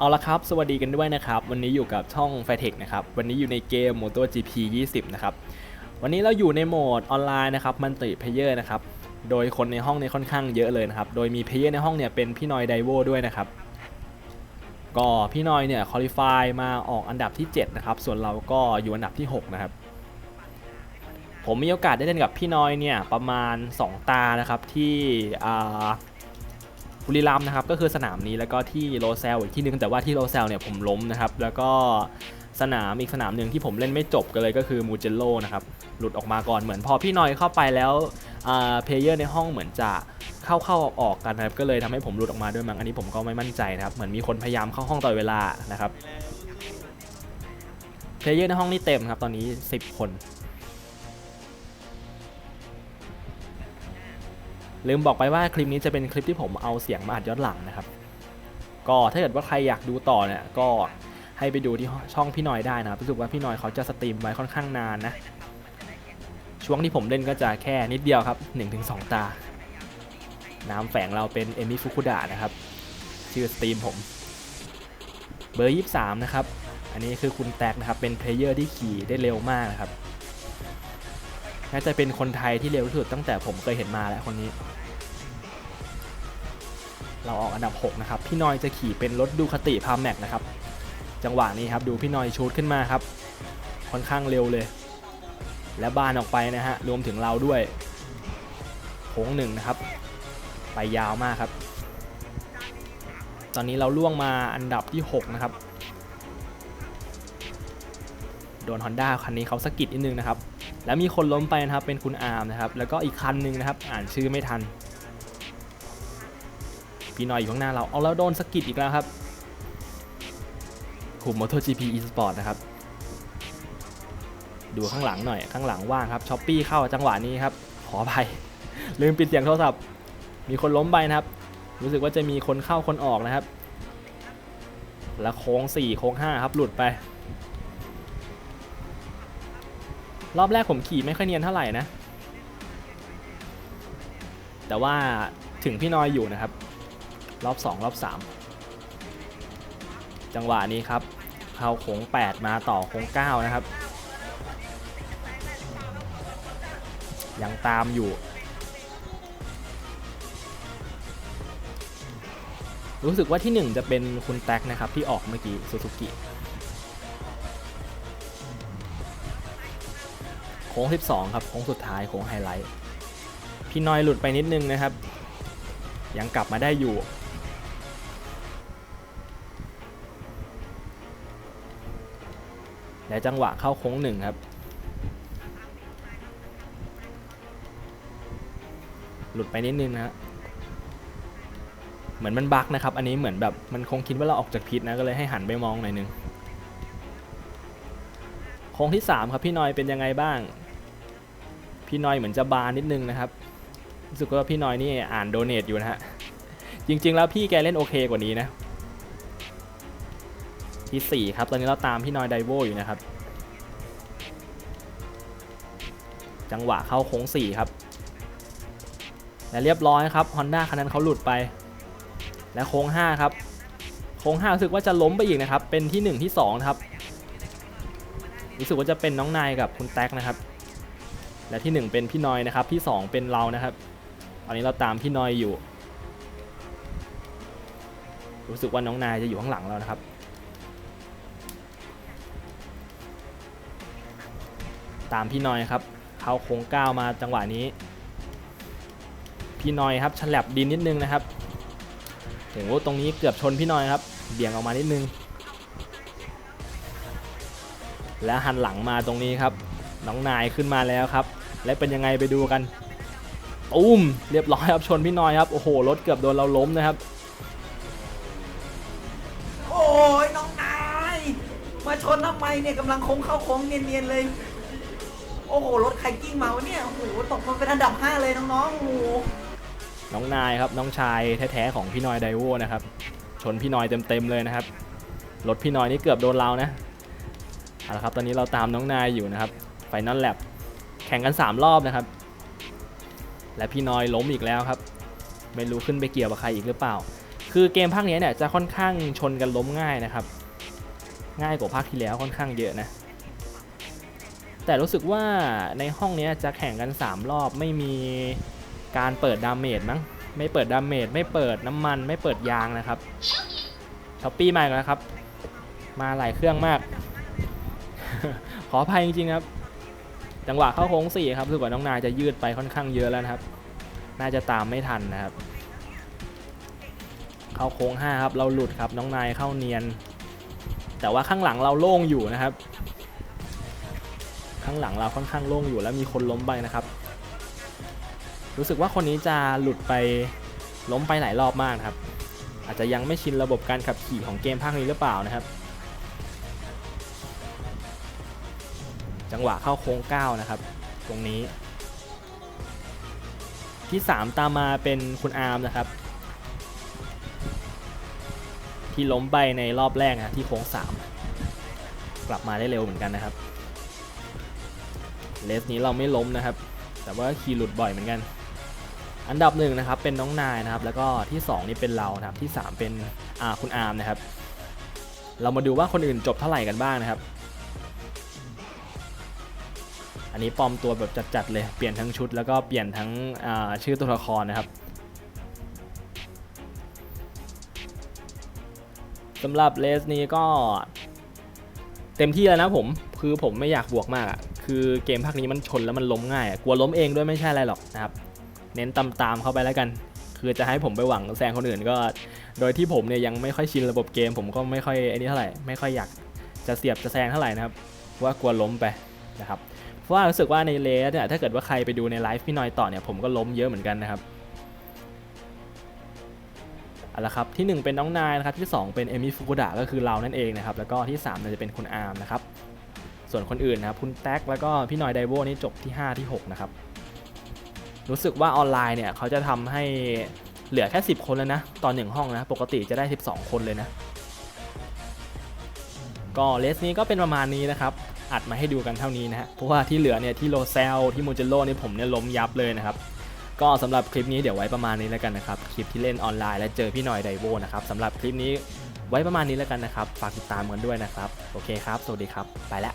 เอาละครับ สวัสดีกันด้วยนะครับ วันนี้อยู่กับช่อง f i t e c h นะครับ วันนี้อยู่ในเกม MotoGP 20 นะครับ วันนี้เราอยู่ในโหมดออนไลน์นะครับมันติเพเยอร์นะครับ โดยคนในห้องเนี่ยค่อนข้างเยอะเลยนะครับ โดยมีเพเยอร์ในห้องเนี่ยเป็นพี่นอยไดโวด้วยนะครับ ก็พี่นอยเนี่ยคอลิฟายมาออกอันดับที่ 7 นะครับ ส่วนเราก็อยู่อันดับที่ 6 นะครับ ผมมีโอกาสได้เล่นกับพี่นอยเนี่ยประมาณ 2 ตานะครับที่อ่า บุรีรัมย์นะครับก็คือสนามนี้แล้วก็ที่โรเซลอีกที่นึงแต่ว่าที่โรเซลเนี่ยผมล้มนะครับแล้วก็สนามอีกสนามหนึ่งที่ผมเล่นไม่จบกันเลยก็คือมูเจโลนะครับหลุดออกมาก่อนเหมือนพอพี่นอยเข้าไปแล้วเพลเยอร์ในห้องเหมือนจะเข้าเข้าออกออกกันนะครับก็เลยทำให้ผมหลุดออกมาด้วยมั้งอันนี้ผมก็ไม่มั่นใจนะครับเหมือนมีคนพยายามเข้าห้องตลอเวลานะครับเพลเยอร์ในห้องนี่เต็มครับตอนนี้ 10 คน ลืมบอกไปว่าคลิปนี้จะเป็นคลิปที่ผมเอาเสียงมาอัดย้อนหลังนะครับ ก็ถ้าเกิดว่าใครอยากดูต่อเนี่ยก็ให้ไปดูที่ช่องพี่น้อยได้นะครับรู้สึกว่าพี่น้อยเขาจะสตรีมไว้ค่อนข้างนานนะ ช่วงที่ผมเล่นก็จะแค่นิดเดียวครับ 1-2 ตา น้ำแฝงเราเป็นเอมิฟุคุดะนะครับ ชื่อสตรีมผม เบอร์ 23 นะครับ อันนี้คือคุณแตกนะครับ เป็นเพลเยอร์ที่ขี่ได้เร็วมากนะครับ น่าจะเป็นคนไทยที่เร็วที่สุดตั้งแต่ผมเคยเห็นมาแล้วคนนี้ เราออกอันดับ 6 นะครับ พี่นอยจะขี่เป็นรถดูคติพาแม็กนะครับ จังหวะนี้ครับดูพี่นอยชูดขึ้นมาครับ ค่อนข้างเร็วเลย และบานออกไปนะฮะรวมถึงเราด้วยโค้งหนึ่งนะครับ ไปยาวมากครับ ตอนนี้เราล่วงมาอันดับที่ 6 นะครับ โดน Honda คันนี้เขาสะกิดนิดนึงนะครับ แล้วมีคนล้มไปนะครับเป็นคุณอาร์มนะครับแล้วก็อีกคันหนึ่งนะครับอ่านชื่อไม่ทันพี่น้อยอยู่ข้างหน้าเราเอาแล้วโดนสกิดอีกแล้วครับกลุ่ม MotoGP eSport นะครับ ดูข้างหลังหน่อยข้างหลังว่างครับช้อปปี้เข้าจังหวะนี้ครับขออภัยลืมปิดเสียงโทรศัพท์ มีคนล้มไปนะครับ รู้สึกว่าจะมีคนเข้าคนออกนะครับ แล้วโค้ง 4 โค้ง 5 ครับหลุดไป รอบแรกผมขี่ไม่ค่อยเนียนเท่าไหร่นะ แต่ว่าถึงพี่น้อยอยู่นะครับ รอบ 2 รอบ 3 จังหวะนี้ครับเข้าโค้ง8 มาต่อโค้ง9 นะครับ ยังตามอยู่ รู้สึกว่าที่ 1 จะเป็นคุณแท็กนะครับที่ออกเมื่อกี้ซูซูกิ ค้ง 12 ครับโค้งสุดท้ายโค้งไฮไลท์พี่น้อยหลุดไปนิดนึงนะครับ ยังกลับมาได้อยู่ และจังหวะเข้าโค้งหนึ่งครับ หลุดไปนิดนึงนะฮะเหมือนมันบักนะครับ อันนี้เหมือนแบบมันคงคิดว่าเราออกจากพิษนะ ก็เลยให้หันไปมองหน่อยนึง โค้งที่ 3 ครับพี่น้อยเป็นยังไงบ้าง พี่น้อยเหมือนจะบานนิดนึงนะครับรู้สึกว่าพี่น้อยนี่อ่านโดเนทอยู่นะฮะจริง ๆ แล้วพี่แกเล่นโอเคกว่านี้นะที่ 4 ครับ ตอนนี้เราตามพี่น้อยไดโวอยู่นะครับ จังหวะเข้าโค้ง 4 ครับ และเรียบร้อยครับ Honda คันนั้นเขาหลุดไป และโค้ง 5 ครับ โค้ง5รู้สึกว่าจะล้มไปอีกนะครับ เป็นที่ 1 ที่2ครับ รู้สึกว่าจะเป็นน้องนายกับคุณแท็กนะครับ และที่ 1 เป็นพี่นอยนะครับที่ 2 เป็นเรานะครับตอนนี้เราตามพี่นอยอยู่ รู้สึกว่าน้องนายจะอยู่ข้างหลังเรานะครับ ตามพี่นอยครับเขาโค้งก้าวมาจังหวะนี้ พี่นอยครับฉลับดินนิดนึงนะครับโอ้โหตรงนี้เกือบชนพี่นอยครับเบี่ยงออกมานิดนึง และหันหลังมาตรงนี้ครับน้องนายขึ้นมาแล้วครับ และเป็นยังไงไปดูกันตุ้มเรียบร้อยครับชนพี่น้อยครับ โอ้โห รถเกือบโดนเราล้มนะครับ โอ้ยน้องนาย มาชนทำไมเนี่ยกำลังโค้งเข้าโค้งเนียนๆเลย โอ้โห รถใครกิ้งเมาวะเนี่ยโอ้โหตกมาเป็นอันดับ 5 เลยน้องๆโอ้โหน้องนายครับน้องชายแท้ๆของพี่น้อยไดโวนะครับ ชนพี่น้อยเต็มๆเลยนะครับ รถพี่น้อยนี่เกือบโดนเรานะเอาละครับ ตอนนี้เราตามน้องนายอยู่นะครับไฟนอลแลบ แข่งกัน 3 รอบนะครับ และพี่น้อยล้มอีกแล้วครับ ไม่รู้ขึ้นไปเกี่ยวกับใครอีกหรือเปล่า คือเกมภาคนี้เนี่ยจะค่อนข้างชนกันล้มง่ายนะครับ ง่ายกว่าภาคที่แล้วค่อนข้างเยอะนะ แต่รู้สึกว่าในห้องนี้จะแข่งกัน 3 รอบไม่มีการเปิดดาเมจมั้งไม่เปิดดาเมจไม่เปิดน้ำมันไม่เปิดยางนะครับช้อปปี้มาแล้วครับ มาหลายเครื่องมาก ขออภัยจริงๆครับ จังหวะเข้าโค้งสี่ครับรู้สึกว่าน้องนายจะยืดไปค่อนข้างเยอะแล้วนะครับ น่าจะตามไม่ทันนะครับ เข้าโค้งห้าครับเราหลุดครับน้องนายเข้าเนียน แต่ว่าข้างหลังเราโล่งอยู่นะครับ ข้างหลังเราค่อนข้างโล่งอยู่แล้วมีคนล้มไปนะครับ รู้สึกว่าคนนี้จะหลุดไปล้มไปหลายรอบมากครับ อาจจะยังไม่ชินระบบการขับขี่ของเกมภาคนี้หรือเปล่านะครับ จังหวะเข้าโค้ง9นะครับ ตรงนี้ ที่ 3 ตามมาเป็นคุณอาร์มนะครับ ที่ล้มไปในรอบแรกนะที่โค้ง 3 กลับมาได้เร็วเหมือนกันนะครับเลสนี้เราไม่ล้มนะครับ แต่ว่าขี่หลุดบ่อยเหมือนกันอันดับหนึ่งนะครับเป็นน้องนายนะครับ แล้วก็ที่ 2 นี่เป็นเรานะครับที่ 3 เป็นอาคุณอาร์มนะครับ เรามาดูว่าคนอื่นจบเท่าไหร่กันบ้างนะครับ นนี้ปลอมตัวแบบจัดๆเลย เปลี่ยนทั้งชุดแล้วก็เปลี่ยนทั้งชื่อตัวละครนะครับสำหรับเลสนี้ก็เต็มที่แล้วนะผม คือผมไม่อยากบวกมากอะคือเกมภาคนี้มันชนแล้วมันล้มง่ายกลัวล้มเองด้วยไม่ใช่อะไรหรอกนะครับ เน้นตามๆเข้าไปแล้วกัน คือจะให้ผมไปหวังแซงคนอื่นก็ โดยที่ผมเนี่ยยังไม่ค่อยชินระบบเกม ผมก็ไม่ค่อยไอ้นี่เท่าไหร่ ไม่ค่อยอยากจะเสียบจะแซงเท่าไหร่นะครับ ว่ากลัวล้มไปนะครับ เพราะว่ารู้สึกว่าในเลสเนี่ยถ้าเกิดว่าใครไปดูในไลฟ์พี่นอยต่อเนี่ยผมก็ล้มเยอะเหมือนกันนะครับเอาละครับที่ 1 เป็นน้องนายนะครับที่ 2 เป็นเอมิฟุกุดะก็คือเรานั่นเองนะครับแล้วก็ที่3เนี่ยจะเป็นคุณอาร์มนะครับส่วนคนอื่นนะครับคุณแท็กแล้วก็พี่นอยไดโวนี่จบที่ 5 ที่ 6 นะครับ รู้สึกว่าออนไลน์เนี่ยเขาจะทำให้เหลือแค่ 10 คนแล้วนะตอนหนึ่งห้องนะปกติจะได้ 12 คนเลยนะก็เลสนี้ก็เป็นประมาณนี้นะครับ อัดมาให้ดูกันเท่านี้นะฮะเพราะว่าที่เหลือเนี่ยที่โลเซลที่มูเจโรนี่ผมเนี่ยล้มยับเลยนะครับก็สำหรับคลิปนี้เดี๋ยวไว้ประมาณนี้แล้วกันนะครับคลิปที่เล่นออนไลน์และเจอพี่หน่อยไดโวนะครับสำหรับคลิปนี้ไว้ประมาณนี้แล้วกันนะครับ ฝากติดตามกันด้วยนะครับ โอเคครับ สวัสดีครับ ไปแล้ว